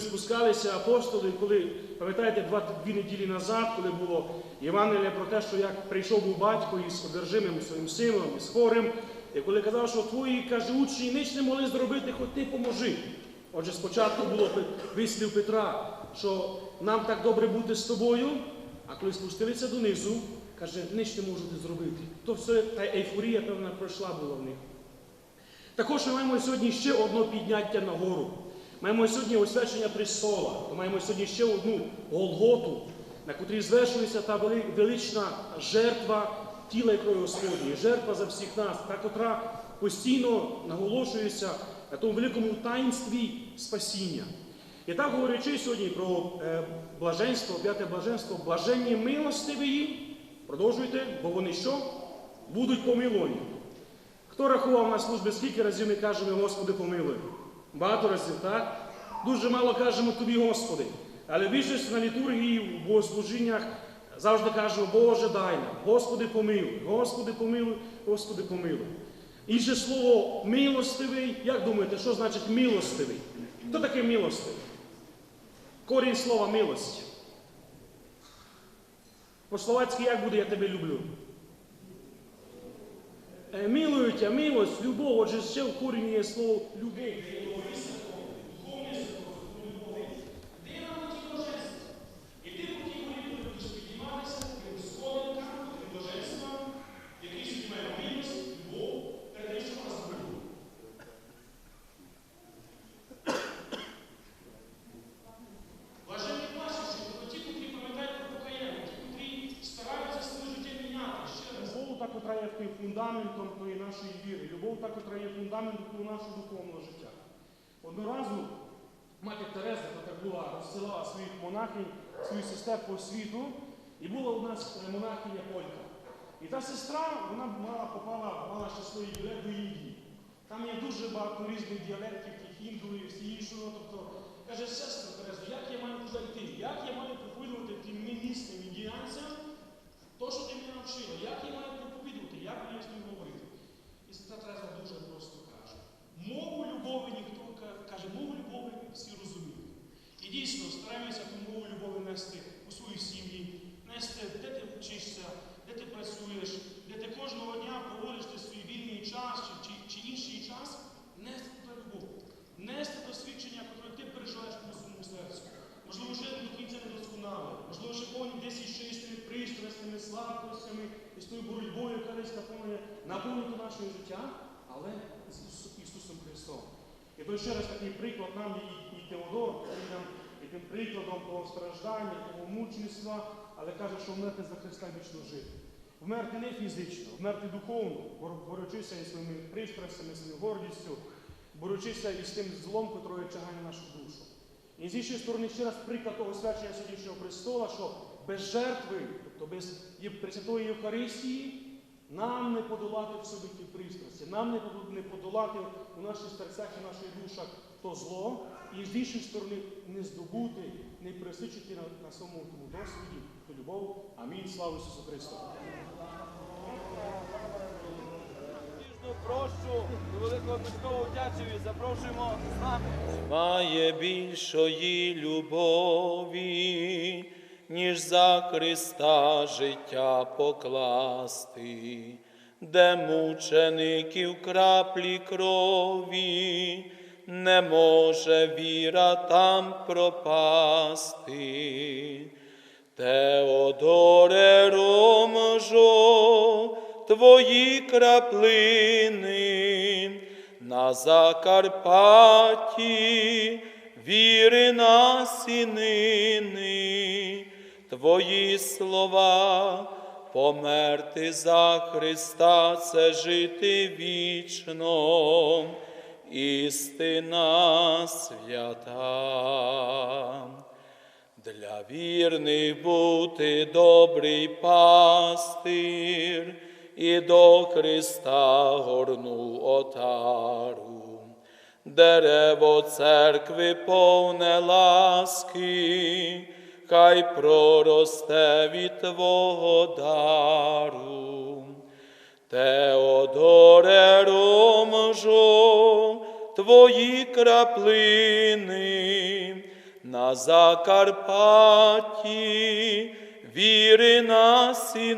спускалися апостоли, коли, пам'ятаєте, дві неділі назад, коли було Євангелія про те, що як прийшов був батько із одержимим своїм сином, із хворим, і коли казав, що твої каже, учні ніч не могли зробити, хоч ти поможи. Отже, спочатку було вислів Петра, що нам так добре бути з тобою, а коли спустилися донизу, каже, ніч не можете зробити. То все та ейфорія, певна, пройшла була в них. Також ми маємо сьогодні ще одне підняття на гору. Маємо сьогодні освячення престола. Ми маємо сьогодні ще одну Голготу, на котрій звершується та велична жертва тіла і крові Господньої, жертва за всіх нас, та котра постійно наголошується на тому великому таїнстві спасіння. І так говорячи сьогодні про е, блаженство, п'яте блаженство, блаженні милостиві, продовжуйте, бо вони що? Будуть помиловані. Хто рахував на службі, скільки разів ми кажемо, Господи, помилуй? Багато разів, так? Дуже мало кажемо тобі, Господи. Але більшість на літургії, в богослужіннях завжди кажемо, Боже, дай нам, Господи, помилуй, Господи, помилуй, Господи, помилуй. Інше слово милостивий, як думаєте, що значить милостивий? Хто таке милостивий? Корінь слова милость. По-словацьки як буде я тебе люблю? Е, Милують, а милость, любов, отже, ще в корені є слово любов. Блаженні плачучі, тобто ті, котрі пам'ятають про покаяння, ті, котрі стараються своє життя міняти. Ще раз. Любов та, котра є тим фундаментом тої нашої віри. Любов та, котра є фундаментом нашого духовного життя. Одного разу мати Тереза, яка була, розсилала своїх монахинь, своїх сестер по світу, і була у нас е, монахиня Полька. І та сестра, вона мала, попала, мала свої білет до Індії. Там є дуже багато різних діалектів, тих інду і всі іншого. Тобто, каже, сестра Тереза, як я маю туди йти? Як я маю проповідувати тим містим індіянцям то, що ти мене навчила? Як я маю проповідувати? Як маю з ним говорити? І сестра Тереза дуже просто каже: мову любові ніхто ка- каже, мову любові всі розуміють. І дійсно стараємося ту мову любові нести у своїй сім'ї, нести, де ти вчишся, де ти працюєш, де ти кожного дня проводиш ти свій вільний час чи, чи, чи інший час, нести туди любов, нести досвідчення, яке ти переживаєш по своєму серцю. Можливо, ще до кінця не досконале, можливо, ще повні десь іще із тими пристрастями, слабкостями, і з тою боротьбою, яка десь наповнює, наповнює наше життя, але з Ісус- Ісусом Христом. І то ще раз такий приклад нам і, і Теодор, який нам і тим прикладом того страждання, того мучництва, але каже, що вмерти за Христа вічно жити. Вмерти не фізично, вмерти духовно, бор- борючися із своїми пристрастями, своєю гордістю, борючися із тим злом, котрий тягає нашу душу. І з іншої сторони, ще раз приклад того свячення сьогоднішнього престола, що без жертви, тобто без Пресвятої Євхаристії, нам не подолати в собі ті пристрасті, нам не подолати у наших серцях і наших душах то зло, і з іншої сторони не здобути, не пересичити на, на своєму тому досвіді ту любов. Амінь. Слава Ісусу Христу! Прощу до великого міського дячеві запрошуємо з нами. Має більшої любові, ніж за Христа життя покласти, де мучеників краплі крові, не може віра там пропасти. Теодоре Роможо, твої краплини на Закарпатті віри насінини, твої слова померти за Христа це жити вічно, істина свята. Для вірних бути добрий пастир і до Христа горну отару. Дерево церкви повне ласки, хай проросте від Твого дару. Теодоре Роможо, твої краплини на Закарпатті, віри нас і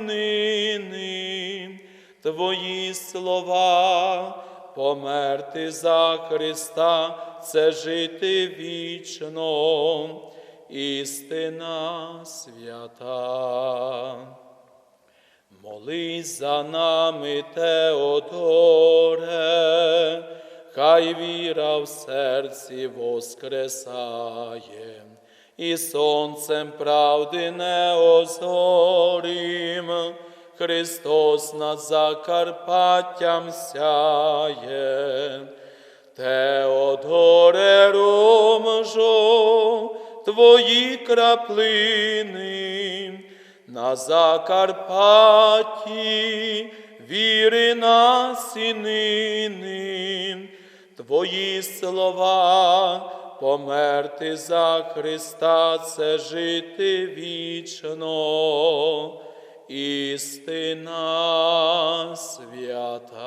Твої слова, померти за Христа, це жити вічно, істина свята. Молись за нами, Теодоре, хай віра в серці воскресає, і сонцем правди не озорім, Христос над Закарпаттям сяє. Теодоре Ромжо, твої краплини, на Закарпатті віри нас і нині, Твої слова померти за Христа, це жити вічно, істина свята.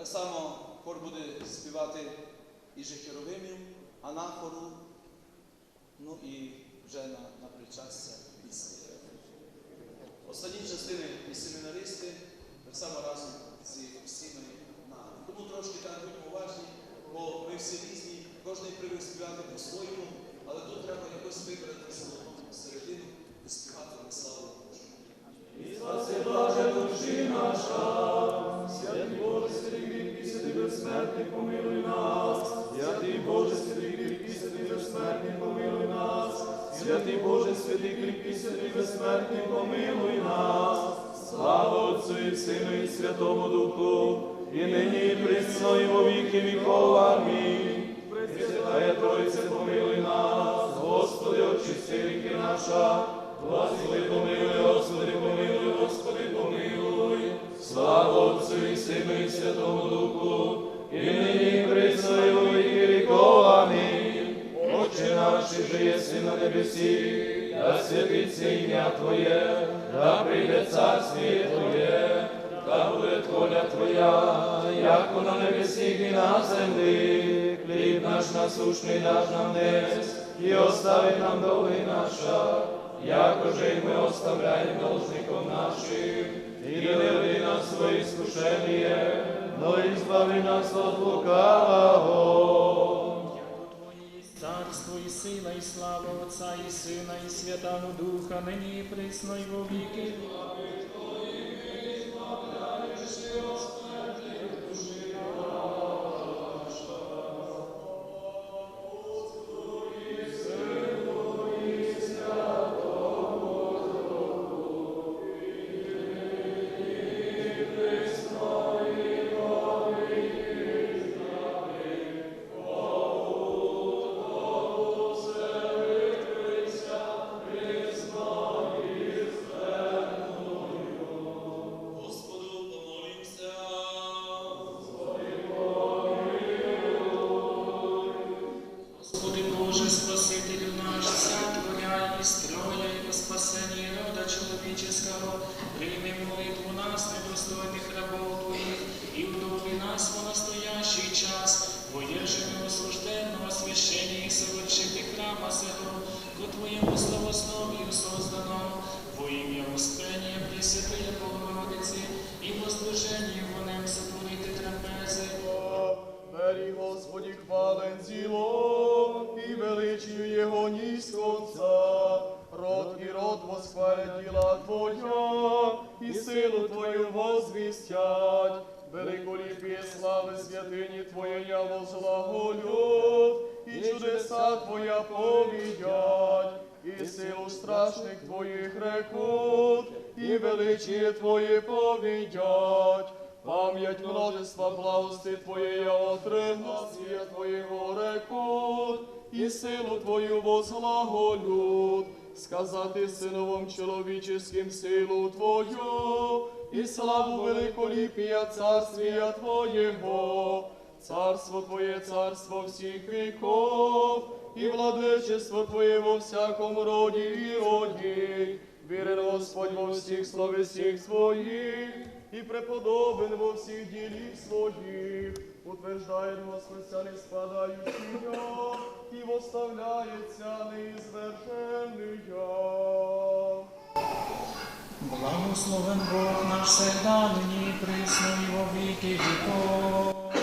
Так само хор буде співати і же херовимів, анафору, ну і вже на, на причастя пісні. Останні частини і семінаристи так само разом зі всіми нами. Тому трошки так будьмо уважні, бо ми всі різні, кожен привик співати по-своєму, але тут треба якось вибрати слово середину і співати на славу Божу. Святий Боже, святий кріпкий, святий безсмертний, помилуй нас. Слава Отцю і Сину і Святому Духу, і нині, і присно, і во віки віков. Амінь. Пресвятая Тройце, помилуй нас. Господи, очисти ріки наша. Господи, помилуй, Господи, помилуй, Господи, помилуй. Слава Отцю і Сину і Святому Духу, і нині, на небесі, да святиться ім'я Твоє, да прийде царствіє Твоє, да буде воля Твоя, як на небесі і на землі. Хліб наш насушний даш нам днес, і остави нам долги наша, якоже й ми оставляємо должником нашим, і не веди нас в своє искушение, но і збави нас от лукавого. Царство і сила і слава Отця і Сина, і Святого Духа, нині і присно, і во віки. Род і род восхвалять Твоя, і силу Твою возвістять. Великоліпіє слави святині Твоєя возглаголють, і чудеса Твоя повідять, і силу страшних Твоїх рекут, і величіє Твоє повідять. Пам'ять множества благости Твоєї отригла, світ Твоєго рекут, і силу Твою возглаголють, сказати синовом чоловіческим силу Твою, і славу великоліпія царствія Твоєго, царство Твоє, царство всіх віков, і владичество Твоє во всякому роді і роді. Вірен Господь во всіх словесіх своїх, і преподобен во всіх діліх своїх, утверждає Господця не спадаючи і воставляється неізвержений. Благословен Бог наш всегда, нині присно, і во віки віков.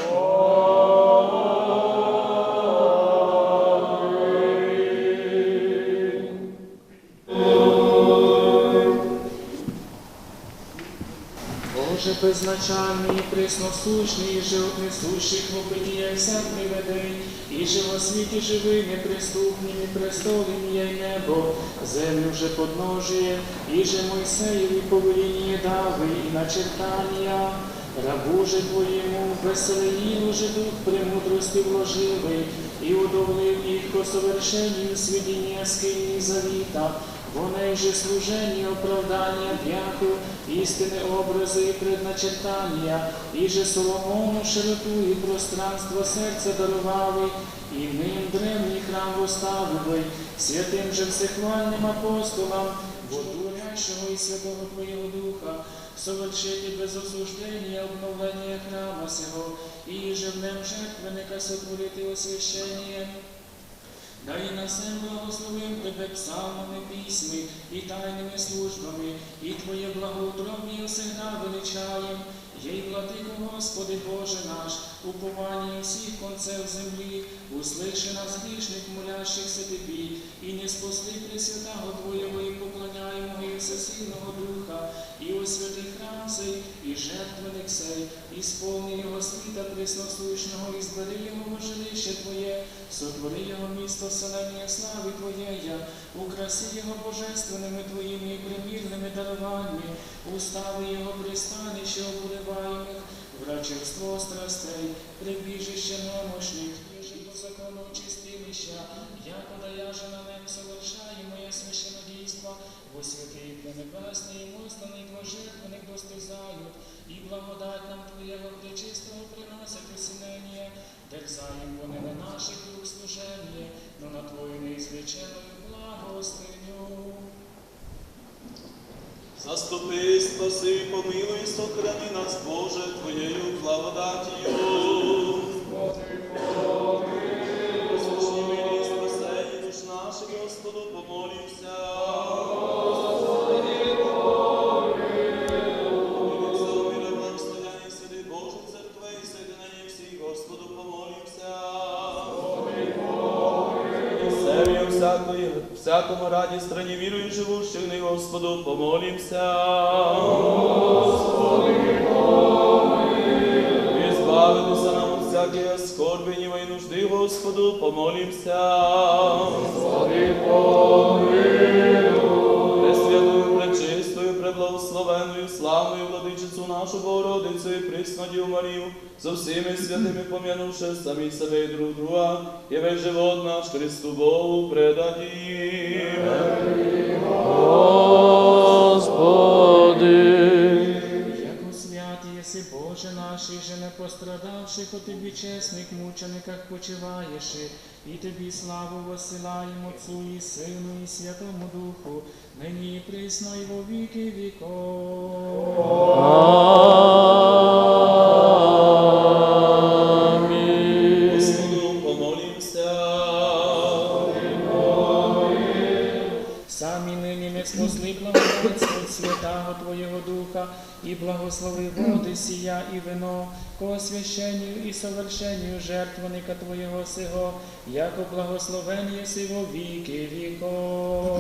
Безначальний, і присносущний, і животнесущий обидіях всяк приведей, і живосвіті живим, і преступним, і престолим є небо, землю же подножує, і же Мойсеєві повеління дави, і начертання, рабу же твоєму, веселеїну же дух премудрості вложивий, і удовлив їх по совершенню свідіння скині завіта, Вони же служення, оправдання, дяку, істини образи і предначертання, і же Соломону широту і пространство серця дарували, і ним древній храм поставили, святим же всехвальним апостолам, водурящого і святого Твоєго Духа, совершити без осуждення обновлення храма сього, і же в нем жертвенника сотворити освящення. Дай на все благословим Тебе псалмами, пісьми і тайними службами, і Твоє благоутробні осегда величаєм, Єй владико, Господи Боже наш, уповання всіх концев землі, услиши нас грішних молящихся Тобі, і не спасли Пресвятого Твоєго, і поклоняємо і всесильного Духа, і освяти храм сей, і жертвеник сей, і сповни його світа пресносущного, і збери його в жилище Твоє, сотвори його місто вселення слави Твоєя, украси його божественними Твоїми і примірними даруваннями, устави його пристанище обуриваємих, врачевство страстей, прибіжище немощних, ніжи по закону чистилища, як подая же на нем совершає моє священодійство, во святий пренебесний, і мислений Твой жертвеник достизають, і благодать нам Твоєго пречистого приносять усінення, дерзаєм вони на наших рук служення, но на Твою неізвлеченою благостиню. Заступи, спаси, помилуй, сохрани нас, Боже, Твоєю благодатію. Всякому раді страні вірую живущих не Господу, помолімся. І збавитися нам от всякої скорби, ніва і нужди, Господу, помолімся. Пресвятою, преблагословенною, славною владичицю нашу Богородицю і присну Марію, за всіми святими пом'янувши самі себе і друг друга, і весь живот наш Христу Богу предадім. Єси, Боже наш, і же не пострадавших у Тобі чесних мучениках почиваєш, і Тобі славу восилаємо Отцу і Сину і Святому Духу, нині і присно і во віки віков. Благослови води сія і вино, ко освященню і совершенню жертвенника Твоєго сего, яко благословен благословенні во віки віков.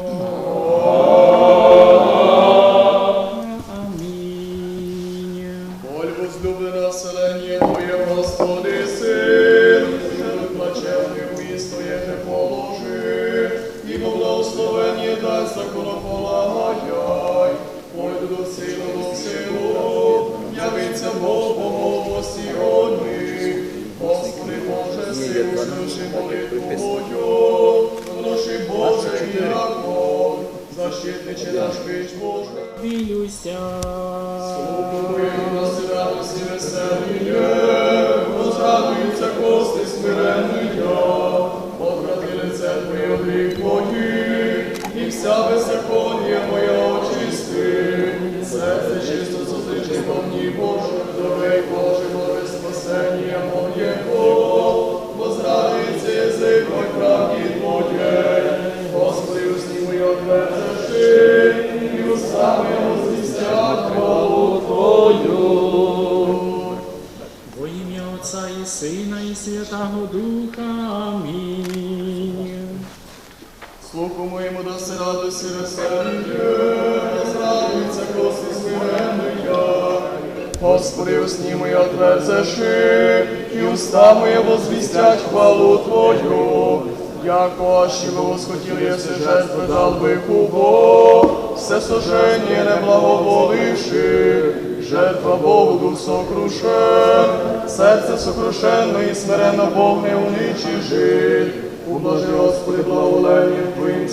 Отверзеши, і уста моє возвістять хвалу Твою. Яко ащі ви восхотіли, єси жертви дал би Бог, все сожження не благоволивши, жертва Богу дух сокрушен, серце сокрушенно і смиренно Бог не уничижить. Ублажи, Господи, благоволення Твоїм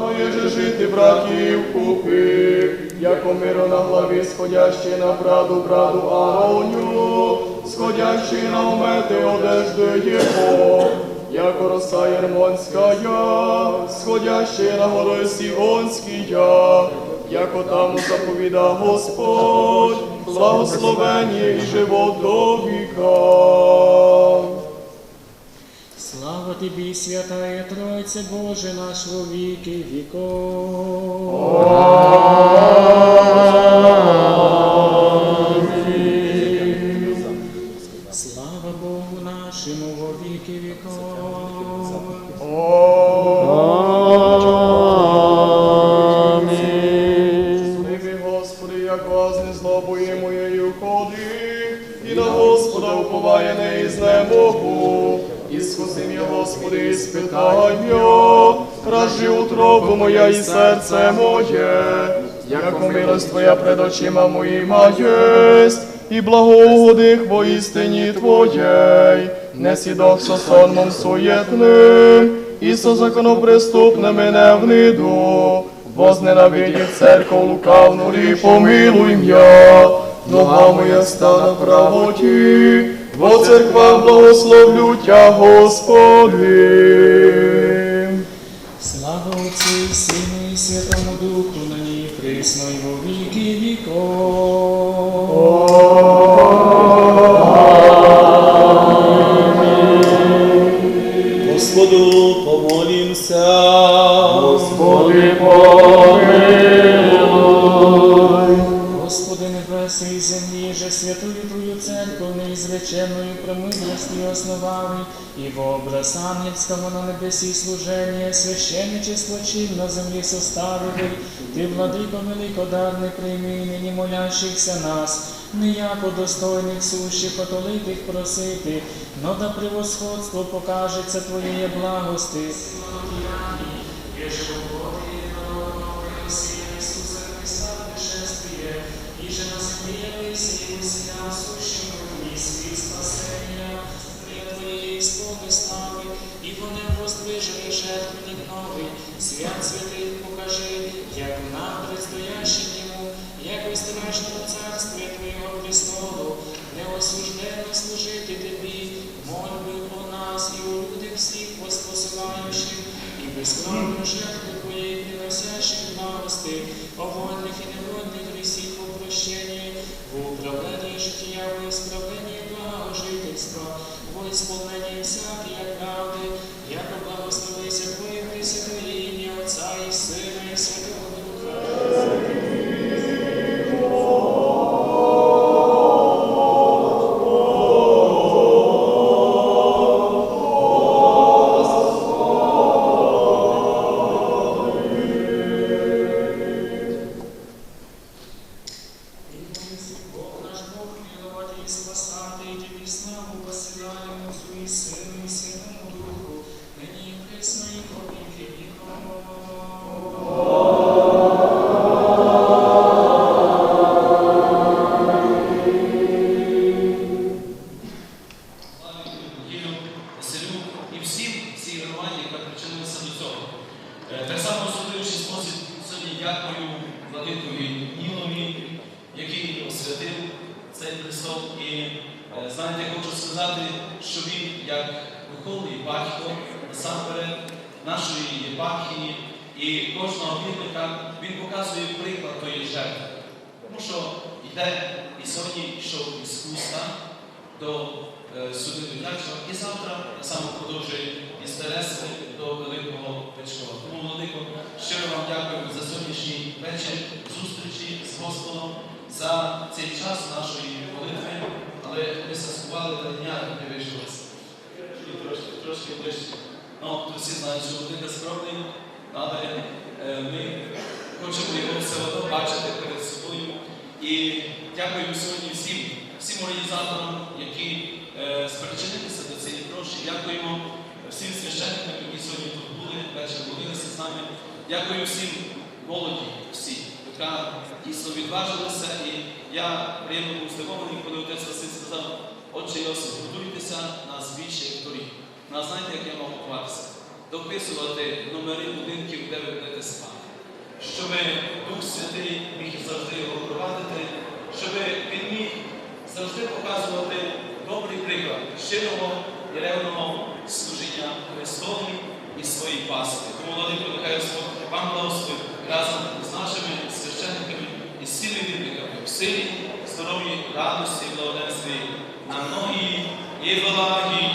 моє же жити братів купи, яко миро на главі, сходящий на браду, браду Ароню, сходящий на омети одежди Його, яко роса Єрмонська, сходящий на горою Сіонськія, яко там заповіда Господь, благословення і живот до віка. Слава Тобі, святая Тройце, Боже наш во віки віков. Очима моїма єсть, і во істині Твоєй, не сідох со сонмом суєтним, і со законопреступними не вниду, возненавидів церков лукавну і помилуй м'я, нога моя стана правоті, во церквах благословлю Тя, Господи. Слава Отцю і Сину і Святому Духу, нині присно і во. Господу, помолімся. Господи, помилуй. Господи небесний, землі же святую Твою церкву неізвеченною премудростю основали, і в образ ангельського на небесі служення, священничество чин на землі составили, Ти, владико великодарний, прийми нині молящихся нас, ніяко достойних сущих отолитих просити, но да превосходство покажеться Твоєї благости. Еже Богу, жертвенник свят святых покажи, як нам предстоящим Ему, як в страшному царстве Твоего престолу, неосужденно служити Тобі, мольби о нас і у людях всіх воспосилающих, і безкровну жертву Твоєї приносящих благости, о вольних і невольних грісів по прощенні, в управленні життя, в ісправленні благожительства, в ісполненні всякої правди, яко благословися дякую владикові Нілові, який освятив цей престол. І е, знаєте, хочу сказати, що він, як духовний батько, насамперед нашої єпархії і кожного вірника, він показує приклад тої жертви. Тому що йде і сьогодні йшов із Куста до е, суди дитячого, і завтра само продовжує із Тереси до Великого Печкова. Тому, Владико, щиро вам дякую за сьогоднішній вечір, зустрічі з Господом, за цей час нашої молитви, але ми саскували до дня, не вийшлося. Трошки, трошки ближче. Ну, то всі знають, що Владика скромний, але е, ми хочемо його все одно бачити перед собою. І дякуємо сьогодні всім, всім організаторам, які е, спричинилися до цієї гроші. Дякуємо всім священникам, які сьогодні тут були, вечір молилися з нами. Дякую всім молоді, всі, яка дійсно відважилася. І я приємно був здивований, коли отець Василь сказав, отче Йосип, готуйтеся на збільше торік. На знаєте, як я мав готуватися? Дописувати номери будинків, де ви будете спати щоб Дух Святий міг завжди його провадити, щоб він міг завжди показувати добрий приклад щирого і ревного служіння Христові і своїй пасти. Тому Владимир Господь вам благословить разом з нашими священниками і всіми вірниками в силі, здоров'ї, радості і благоденстві на многі і благі